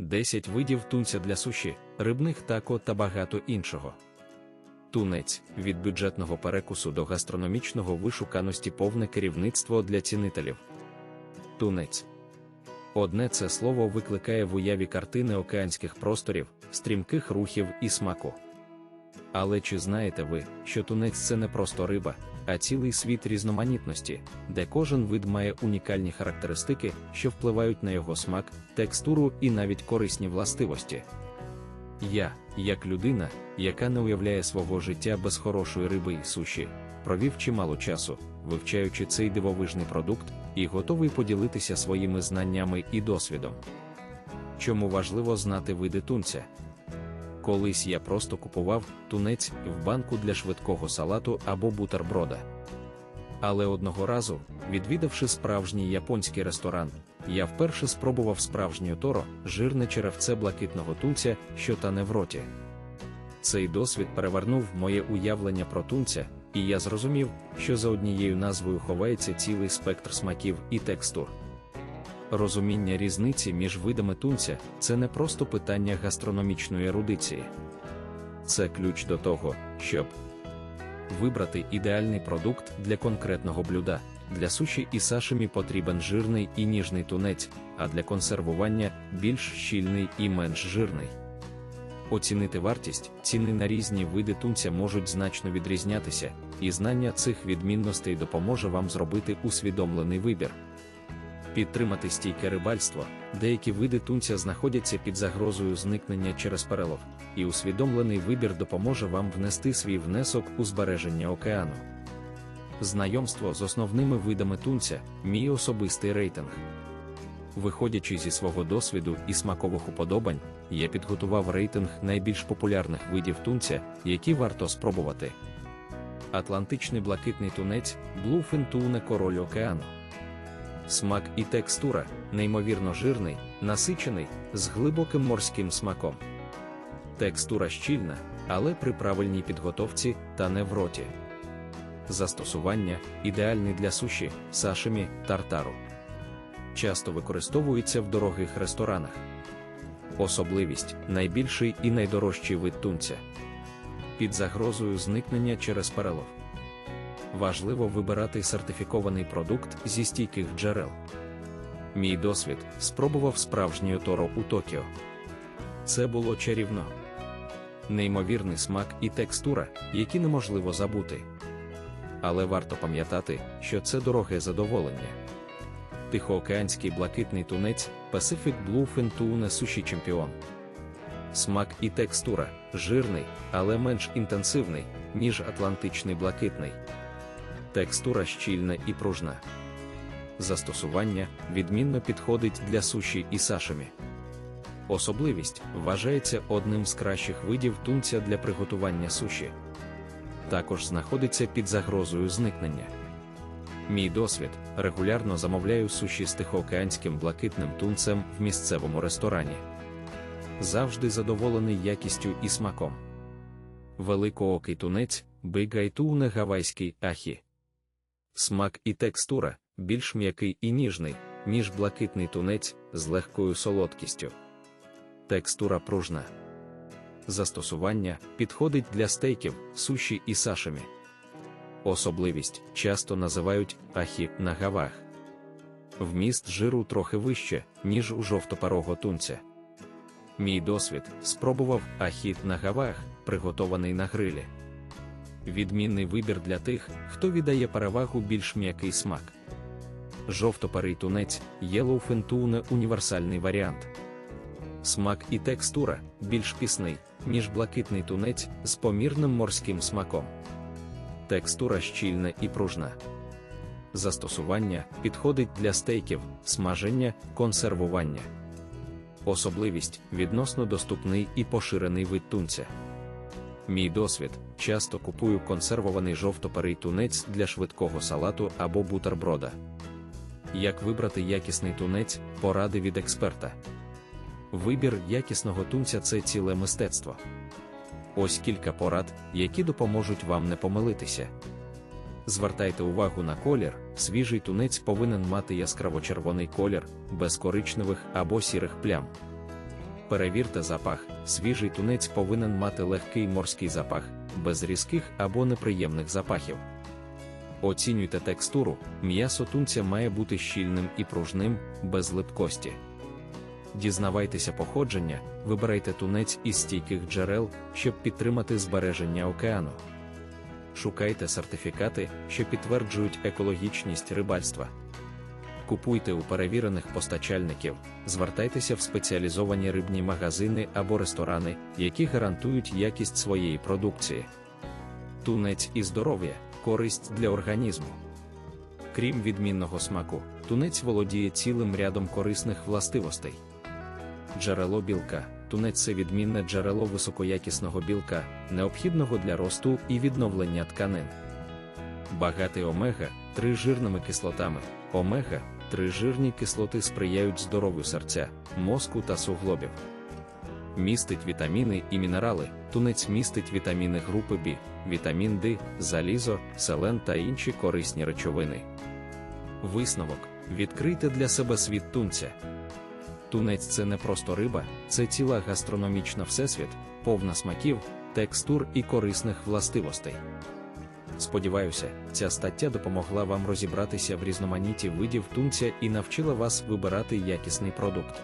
10 видів тунця для суші, рибних тако та багато іншого. Тунець від бюджетного перекусу до гастрономічного вишуканості повне керівництво для цінителів. Тунець. Одне це слово викликає в уяві картини океанських просторів, стрімких рухів і смаку. Але чи знаєте ви, що тунець це не просто риба, а цілий світ різноманітності, де кожен вид має унікальні характеристики, що впливають на його смак, текстуру і навіть корисні властивості? Я, як людина, яка не уявляє свого життя без хорошої риби і суші, провів чимало часу, вивчаючи цей дивовижний продукт, і готовий поділитися своїми знаннями і досвідом. Чому важливо знати види тунця? Колись я просто купував тунець в банку для швидкого салату або бутерброда. Але одного разу, відвідавши справжній японський ресторан, я вперше спробував справжнє торо, жирне черевце блакитного тунця, що тане в роті. Цей досвід перевернув моє уявлення про тунця, і я зрозумів, що за однією назвою ховається цілий спектр смаків і текстур. Розуміння різниці між видами тунця це не просто питання гастрономічної ерудиції. Це ключ до того, щоб вибрати ідеальний продукт для конкретного блюда. Для суші і сашимі потрібен жирний і ніжний тунець, а для консервування більш щільний і менш жирний. Оцінити вартість, ціни на різні види тунця можуть значно відрізнятися, і знання цих відмінностей допоможе вам зробити усвідомлений вибір. Підтримати стійке рибальство, деякі види тунця знаходяться під загрозою зникнення через перелов, і усвідомлений вибір допоможе вам внести свій внесок у збереження океану. Знайомство з основними видами тунця мій особистий рейтинг. Виходячи зі свого досвіду і смакових уподобань, я підготував рейтинг найбільш популярних видів тунця, які варто спробувати. Атлантичний блакитний тунець Bluefin Tuna король океану. Смак і текстура неймовірно жирний, насичений, з глибоким морським смаком. Текстура щільна, але при правильній підготовці та не в роті. Застосування ідеальний для суші, сашимі, тартару. Часто використовується в дорогих ресторанах. Особливість найбільший і найдорожчий вид тунця. Під загрозою зникнення через перелов. Важливо вибирати сертифікований продукт зі стійких джерел. Мій досвід спробував справжнє торо у Токіо. Це було чарівно. Неймовірний смак і текстура, які неможливо забути. Але варто пам'ятати, що це дороге задоволення. Тихоокеанський блакитний тунець Pacific Bluefin Tuna Sushi Champion. Смак і текстура жирний, але менш інтенсивний, ніж атлантичний блакитний. Текстура щільна і пружна. Застосування відмінно підходить для суші і сашимі. Особливість вважається одним з кращих видів тунця для приготування суші. Також знаходиться під загрозою зникнення. Мій досвід регулярно замовляю суші з тихоокеанським блакитним тунцем в місцевому ресторані. Завжди задоволений якістю і смаком. Великоокий тунець, бигайтуне гавайський ахі. Смак і текстура більш м'який і ніжний, ніж блакитний тунець з легкою солодкістю. Текстура пружна. Застосування підходить для стейків, суші і сашимі. Особливість часто називають ахі на гавах. Вміст жиру трохи вище, ніж у жовтопарого тунця. Мій досвід спробував ахіт на гавах, приготований на грилі. Відмінний вибір для тих, хто віддає перевагу більш м'який смак. Жовтопарий тунець Yellowfin Tuna – універсальний варіант. Смак і текстура більш пісний, ніж блакитний тунець з помірним морським смаком. Текстура щільна і пружна. Застосування підходить для стейків, смаження, консервування. Особливість відносно доступний і поширений вид тунця. Мій досвід часто купую консервований жовтопарий тунець для швидкого салату або бутерброда. Як вибрати якісний тунець, поради від експерта. Вибір якісного тунця це ціле мистецтво. Ось кілька порад, які допоможуть вам не помилитися. Звертайте увагу на колір, свіжий тунець повинен мати яскраво червоний колір, без коричневих або сірих плям. Перевірте запах. Свіжий тунець повинен мати легкий морський запах, без різких або неприємних запахів. Оцінюйте текстуру, м'ясо тунця має бути щільним і пружним, без липкості. Дізнавайтеся походження, вибирайте тунець із стійких джерел, щоб підтримати збереження океану. Шукайте сертифікати, що підтверджують екологічність рибальства. Купуйте у перевірених постачальників, звертайтеся в спеціалізовані рибні магазини або ресторани, які гарантують якість своєї продукції. Тунець і здоров'я користь для організму. Крім відмінного смаку, тунець володіє цілим рядом корисних властивостей. Джерело білка. Тунець це відмінне джерело високоякісного білка, необхідного для росту і відновлення тканин. Багатий омега 3 жирними кислотами. Омега 3 жирні кислоти сприяють здоров'ю серця, мозку та суглобів. Містить вітаміни і мінерали. Тунець містить вітаміни групи В, вітамін Д, залізо, селен та інші корисні речовини. Висновок: відкрийте для себе світ тунця. Тунець це не просто риба, це ціла гастрономічна всесвіт, повна смаків, текстур і корисних властивостей. Сподіваюся, ця стаття допомогла вам розібратися в різноманітті видів тунця і навчила вас вибирати якісний продукт.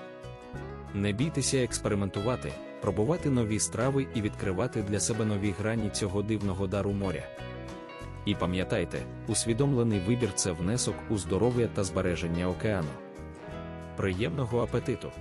Не бійтеся експериментувати, пробувати нові страви і відкривати для себе нові грані цього дивного дару моря. І пам'ятайте, усвідомлений вибір це внесок у здоров'я та збереження океану. Приємного апетиту!